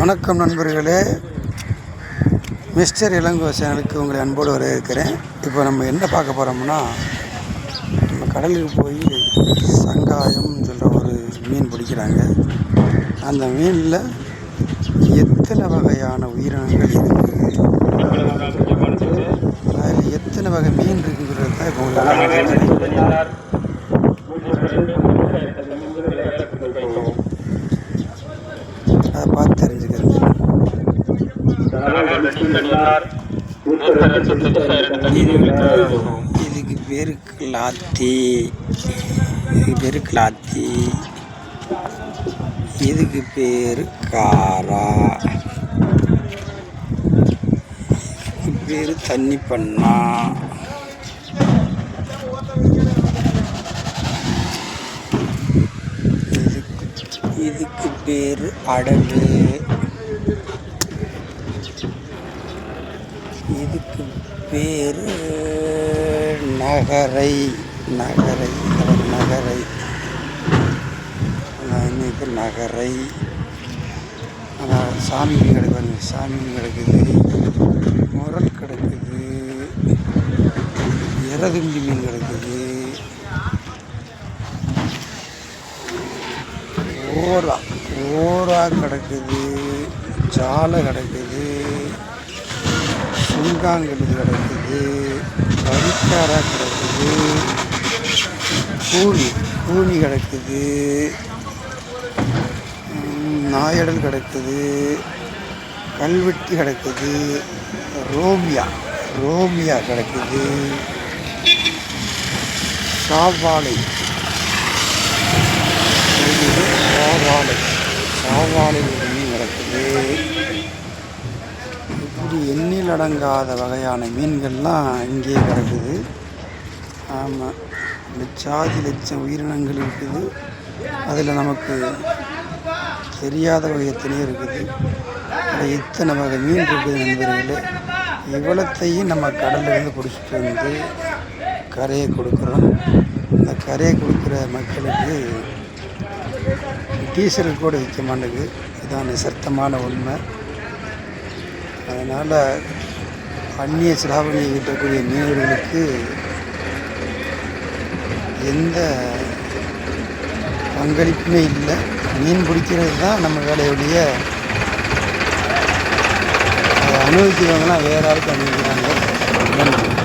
வணக்கம் நண்பர்களே. மிஸ்டர் இளங்கோ சேனலுக்கு உங்களை அன்போடு வரவேற்கிறேன். இப்போ நம்ம என்ன பார்க்க போகிறோம்னா நம்ம கடலுக்கு போய் சங்காயம்னு சொல்கிற ஒரு மீன் பிடிக்கிறாங்க. அந்த மீனில் எத்தனை வகையான உயிரினங்கள் இருக்குது? அதில் எத்தனை வகை மீன் இருக்குங்கிறது தான் இப்போ உங்களுக்கு இதுக்கு பேரு கிளாத்தி இதுக்கு பேரு கிளாத்தி இதுக்கு பேரு காரா இதுக்கு பேரு தண்ணி பண்ணா இதுக்கு இதுக்கு பேர் அடகு இதுக்கு பேர் நகரை நகரை நகரை. அதான் இன்னைக்கு நகரை? அதான் சாமி மீன் கிடக்கு சாமி மீன் கிடக்குது. முரல் கிடக்குது. இறதுண்டி மீன் கிடக்குது. ஓரா ஓரா கிடக்குது. ஜாலை கிடக்குது. சுங்காங்கழுது கிடக்குது வரிக்காரா கிடக்குது. கூனி கூனி கிடக்குது நாயடல் கிடக்குது. கல்வெட்டி கிடக்குது. ரோமியா ரோமியா கிடக்குது. சாவாலை. சாவாலை. சாவாழை ஒரு மீன் கிடக்குது இப்படி எண்ணில் அடங்காத வகையான மீன்கள்லாம் இங்கே கிடக்குது. ஆமாம் லட்சாதி லட்சம் உயிரினங்கள் இருக்குது. அதில் நமக்கு தெரியாத வகை எத்தனையோ இருக்குது. அதில் இத்தனை வகை மீன் இருக்குது நண்பர்களே? இவ்வளத்தையும் நம்ம கடல்லேருந்து பிடிச்சிட்டு வந்து கரையை கொடுக்குறோம். இந்த கரையை கொடுக்குற மக்களுக்கு டீசல் கூட விற்க மாட்டேங்குது. இதான் நிசர்த்தமான உண்மை. அதனால் அந்நிய சிலாவணியை ஈட்டக்கூடிய மீனவர்களுக்கு எந்த பங்களிப்புமே இல்லை. மீன் பிடிக்கிறது தான் நம்ம வேலையுடைய அனுபவிக்கிறவங்களாம் வேறு ஆளுக்கு அனுபவிக்கிறாங்க.